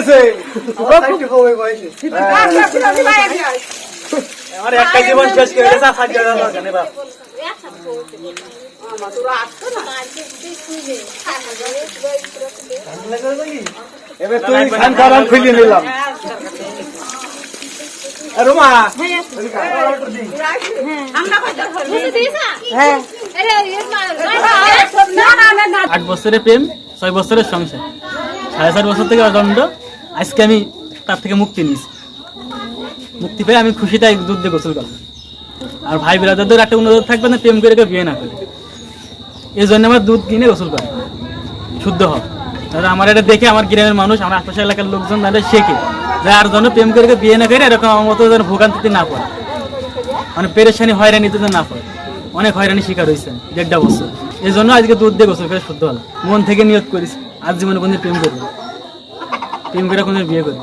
আরাম আমার একটা জীবন শেষ করে গেছে আর সাহায্য করার দরকার নেই বাপ। এবার তুই খান খাবার খুলিয়ে নিলাম। রুমা। হ্যাঁ আট বছরের প্রেম ছয় বছরের সংসার। সাড়ে চার বছর থেকে দণ্ড আজকে আমি তার থেকে মুক্তি নিয়েছি। মুক্তি পেয়ে আমি খুশিতে দুধ দিয়ে গোসল করলাম। আর ভাই বিরাদারদের একটা অনুরোধ থাকবে না, প্রেম করে বিয়ে না করে। এই জন্য আমার দুধ কিনে গোসল করে। শুদ্ধ হয় দাদা, আমার এটা দেখে আমার গ্রামের মানুষ, আমার আশপাশের এলাকার লোকজন তাদের শেখে। যে আর জন্য প্রেম করে বিয়ে না করে, এরকম আমার মতো যেন ভোগান্তিতে না পড়ে। মানে পেরেশানি, হয়রানিতে যেন না পড়ে। অনেক হয়রানি শিকার হয়েছে দেড়টা বছর। এই জন্য আজকে দুধ দিয়ে গোসল করে শুদ্ধ হলো মন থেকে নিয়োগ করিস আজ জীবনে বন্ধু প্রেম করব প্রেম করে কোনদিন বিয়ে করব